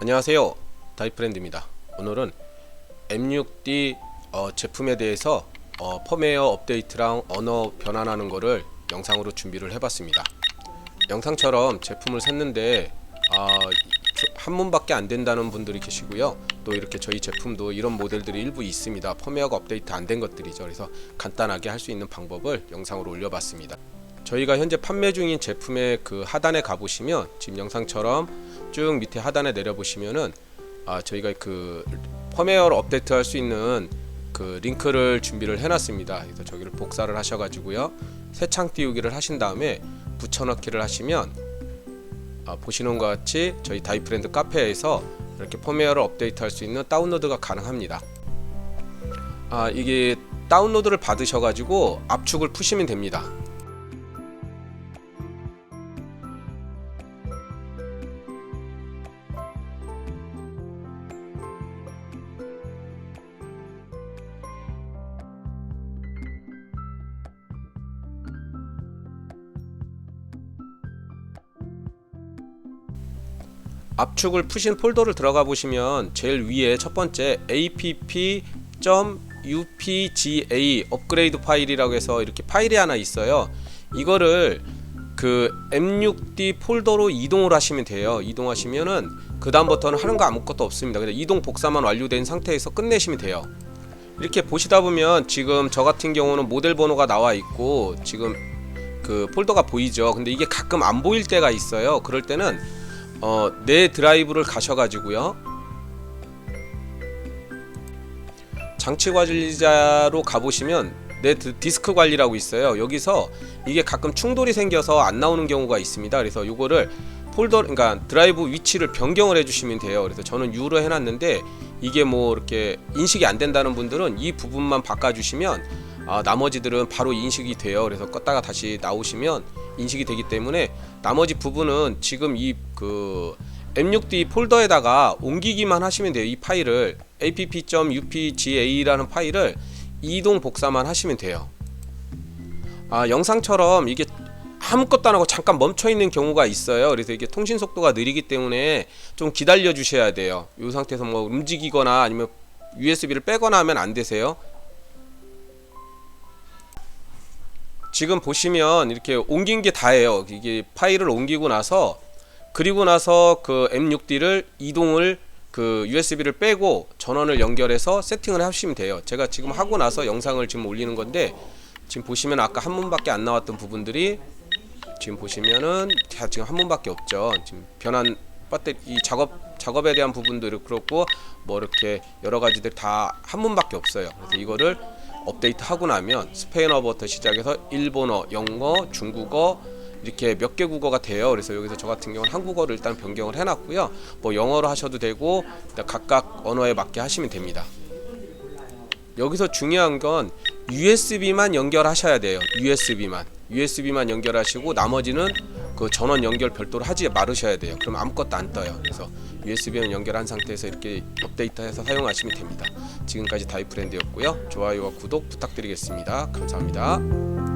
안녕하세요. 다이프렌드입니다. 오늘은 M6D 어, 제품에 대해서 어, 펌웨어 업데이트랑 언어 변환하는 거를 영상으로 준비를 해봤습니다. 영상처럼 제품을 샀는데 아, 저- 한문밖에 안 된다는 분들이 계시고요. 또 이렇게 저희 제품도 이런 모델들이 일부 있습니다. 펌웨어가 업데이트 안 된 것들이죠. 그래서 간단하게 할 수 있는 방법을 영상으로 올려봤습니다 저희가 현재 판매 중인 제품의 그 하단에 가보시면 지금 영상처럼 쭉 밑에 하단에 내려보시면은 아 저희가 그 펌웨어를 업데이트 할 수 있는 그 링크를 준비를 해놨습니다. 그래서 저기를 복사를 하셔가지고요 새 창 띄우기를 하신 다음에 붙여넣기를 하시면 아, 보시는 것 같이 저희 다이프렌드 카페에서 이렇게 펌웨어를 업데이트 할 수 있는 다운로드가 가능합니다. 아 이게 다운로드를 받으셔가지고 압축을 푸시면 됩니다. 압축을 푸신 폴더를 들어가 보시면 제일 위에 첫 번째 app.upga 업그레이드 파일이라고 해서 이렇게 파일이 하나 있어요. 이거를 그 M6D 폴더로 이동을 하시면 돼요. 이동하시면은 그 다음부터는 하는 거 아무것도 없습니다. 그냥 이동 복사만 완료된 상태에서 끝내시면 돼요. 이렇게 보시다 보면 지금 저 같은 경우는 모델 번호가 나와 있고 지금 그 폴더가 보이죠. 근데 이게 가끔 안 보일 때가 있어요. 그럴 때는 어, 내 드라이브를 가셔가지고요. 장치 관리자로 가보시면 내 드- 디스크 관리라고 있어요. 여기서 이게 가끔 충돌이 생겨서 안 나오는 경우가 있습니다. 그래서 이거를 폴더, 그러니까 드라이브 위치를 변경을 해주시면 돼요. 그래서 저는 U로 해놨는데 이게 뭐 이렇게 인식이 안 된다는 분들은 이 부분만 바꿔주시면 아, 나머지들은 바로 인식이 돼요. 그래서 껐다가 다시 나오시면 인식이 되기 때문에 나머지 부분은 지금 이 그 M6D 폴더에다가 옮기기만 하시면 돼요. 이 파일을 app.upga라는 파일을 이동 복사만 하시면 돼요. 아, 영상처럼 이게 아무것도 안 하고 잠깐 멈춰 있는 경우가 있어요. 그래서 이게 통신 속도가 느리기 때문에 좀 기다려 주셔야 돼요. 이 상태에서 뭐 움직이거나 아니면 USB를 빼거나 하면 안 되세요. 지금 보시면 이렇게 옮긴 게 다예요. 이게 파일을 옮기고 나서 그리고 나서 그 M6D를 이동을 그 USB를 빼고 전원을 연결해서 세팅을 하시면 돼요. 제가 지금 하고 나서 영상을 지금 올리는 건데 지금 보시면 아까 한 문밖에 안 나왔던 부분들이 지금 보시면은 다 지금 한 문밖에 없죠. 지금 변한 배터리 이 작업 작업에 대한 부분들이 그렇고 뭐 이렇게 여러 가지들 다 한 문밖에 없어요. 그래서 이거를 업데이트 하고 나면 스페인어부터 시작해서 일본어, 영어, 중국어 이렇게 몇 개 국어가 돼요. 그래서 여기서 저 같은 경우는 한국어를 일단 변경을 해놨고요. 뭐 영어로 하셔도 되고 각각 언어에 맞게 하시면 됩니다. 여기서 중요한 건 USB만 연결하셔야 돼요. USB만. USB만 연결하시고 나머지는 그 전원 연결 별도로 하지 말으셔야 돼요. 그럼 아무것도 안 떠요. 그래서 USB만 연결한 상태에서 이렇게 업데이트해서 사용하시면 됩니다. 지금까지 다이프렌드였고요. 좋아요와 구독 부탁드리겠습니다. 감사합니다.